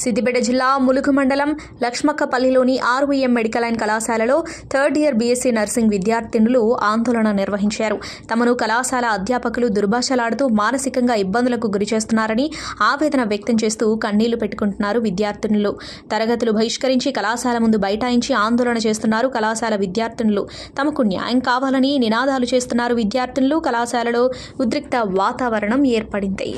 సిద్దిపేట జిల్లా ములుగు మండలం లక్ష్మక్కపల్లిలోని ఆర్వీఎం మెడికల్ అండ్ కళాశాలలో థర్డ్ ఇయర్ బీఎస్సీ నర్సింగ్ విద్యార్థినులు ఆందోళన నిర్వహించారు. తమను కళాశాల అధ్యాపకులు దుర్భాషలాడుతూ మానసికంగా ఇబ్బందులకు గురి చేస్తున్నారని ఆవేదన వ్యక్తం చేస్తూ కన్నీళ్ళు పెట్టుకుంటున్నారు విద్యార్థినులు. తరగతులు బహిష్కరించి కళాశాల ముందు బైఠాయించి ఆందోళన చేస్తున్నారు కళాశాల విద్యార్థినులు. తమకు న్యాయం కావాలని నినాదాలు చేస్తున్నారు విద్యార్థినులు. కళాశాలలో ఉద్రిక్త వాతావరణం ఏర్పడింది.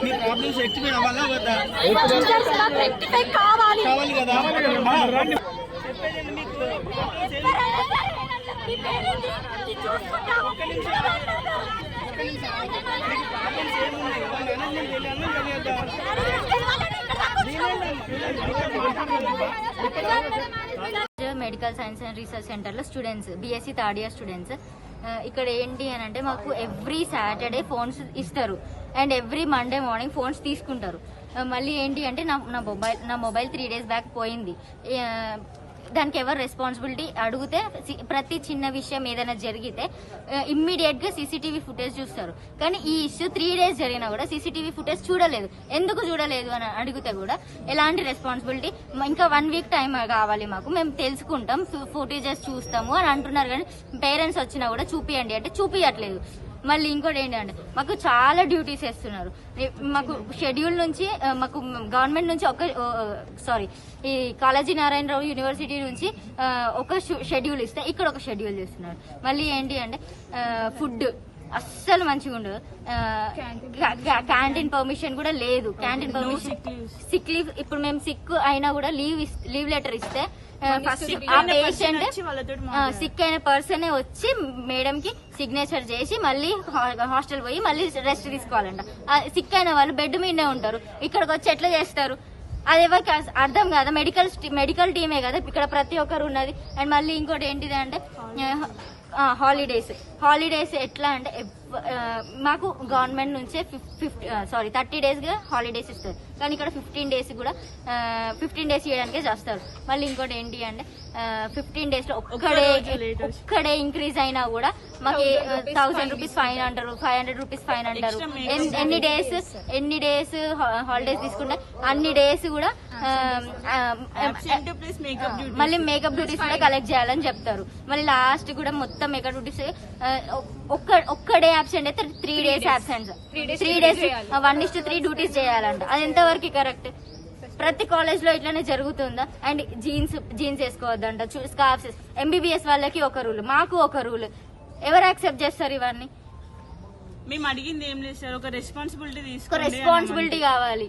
మీ ప్రాబ్లమ్స్ రెక్టిఫై అవ్వాలా వద్దా రెక్టిఫై కావాలి కావాలి కదా చెప్పేదండి మీకు ప్రాబ్లమ్స్ ఏమున్నాయి మేనేజ్మెంట్ వెళ్ళాను మెడికల్ సైన్స్ అండ్ రీసెర్చ్ సెంటర్లో students BSc third year students ఇక్కడ ఏంటి అని అంటే మాకు ఎవ్రీ సాటర్డే ఫోన్స్ ఇస్తారు. And every Monday morning phones తీసుకుంటారు. Uh, మళ్ళీ ఏంటి అంటే నా నా మొబైల్ నా మొబైల్ త్రీ డేస్ బ్యాక్ పోయింది. Uh, దానికి ఎవరు రెస్పాన్సిబిలిటీ అడిగితే ప్రతి చిన్న విషయం ఏదైనా జరిగితే ఇమ్మీడియట్గా సీసీటీవీ ఫుటేజ్ చూస్తారు. కానీ ఈ ఇష్యూ త్రీ డేస్ జరిగినా కూడా సీసీటీవీ ఫుటేజ్ చూడలేదు. ఎందుకు చూడలేదు అని అడిగితే కూడా ఎలాంటి రెస్పాన్సిబిలిటీ ఇంకా వన్ వీక్ టైం కావాలి మాకు. మేము తెలుసుకుంటాం ఫుటేజెస్ చూస్తాము అని అంటున్నారు కానీ పేరెంట్స్ వచ్చినా కూడా చూపియండి అంటే చూపించట్లేదు మళ్ళీ ఇంకోటి ఏంటంటే మాకు చాలా డ్యూటీస్ వేస్తున్నారు మాకు షెడ్యూల్ నుంచి మాకు గవర్నమెంట్ నుంచి ఒక సారీ ఈ కాళాజీ నారాయణరావు యూనివర్సిటీ నుంచి ఒక షెడ్యూల్ ఇస్తే ఇక్కడ ఒక షెడ్యూల్ చేస్తున్నారు. మళ్ళీ ఏంటి అంటే ఫుడ్. అస్సలు మంచిగా ఉండదు. క్యాంటీన్ పర్మిషన్ కూడా లేదు. క్యాంటీన్ పర్మిషన్ సిక్ లీవ్ ఇప్పుడు మేము సిక్ అయినా కూడా లీవ్ లీవ్ లెటర్ ఇస్తే ఫస్ట్ ఆ పేషెంట్ సిక్ అయిన పర్సన్ వచ్చి మేడం కి సిగ్నేచర్ చేసి మళ్ళీ హాస్టల్ పోయి మళ్ళీ రెస్ట్ తీసుకోవాలంట. సిక్ అయిన వాళ్ళు బెడ్ మీదనే ఉంటారు. ఇక్కడికి వచ్చి ఎట్లా చేస్తారు? అది ఎవరికి అర్థం కాదా? మెడికల్ మెడికల్ టీమే కదా? ఇక్కడ ప్రతి ఒక్కరు ఉన్నది. అండ్ మళ్ళీ ఇంకోటి ఏంటిది అంటే హాలిడేస్ హాలిడేస్ ఎట్లా అంటే మాకు గవర్నమెంట్ నుంచే ఫిఫ్టీ సారీ థర్టీ డేస్గా హాలిడేస్ ఇస్తారు. కానీ ఇక్కడ ఫిఫ్టీన్ డేస్ కూడా ఫిఫ్టీన్ డేస్ ఇవ్వడానికే చేస్తారు. మళ్ళీ ఇంకోటి ఏంటి అంటే ఫిఫ్టీన్ డేస్లో ఒక్కడే ఒక్కడే ఇంక్రీజ్ అయినా కూడా మాకు థౌసండ్ రూపీస్ ఫైన్ అంటారు ఫైవ్ హండ్రెడ్ రూపీస్ ఫైన్ అంటారు ఎన్- ఎన్ని డేస్ ఎన్ని డేస్ హాలిడేస్ తీసుకుంటే అన్ని డేస్ కూడా మళ్ళీ మేకప్ డ్యూటీస్ కూడా కలెక్ట్ చేయాలని చెప్తారు. మళ్ళీ లాస్ట్ కూడా మొత్తం మేకప్ డ్యూటీస్ ఒక్క ఒక్క డే అబ్సెంట్ అయితే three days absent three days one is three duties చేయాలంట. అది ఎంతవరకు కరెక్ట్ ప్రతి కాలేజ్లో ఇట్లానే జరుగుతుందా? అండ్ జీన్స్ జీన్స్ వేసుకోవద్దంట. స్కార్ఫ్స్ ఎంబీబీఎస్ వాళ్ళకి ఒక రూల్ మాకు ఒక రూల్ ఎవరు యాక్సెప్ట్ చేస్తారు ఇవన్నీ? మేము అడిగింది ఏం లేదు సార్. ఒక రెస్పాన్సిబిలిటీ ఒక తీసుకోండి రెస్పాన్సిబిలిటీ కావాలి.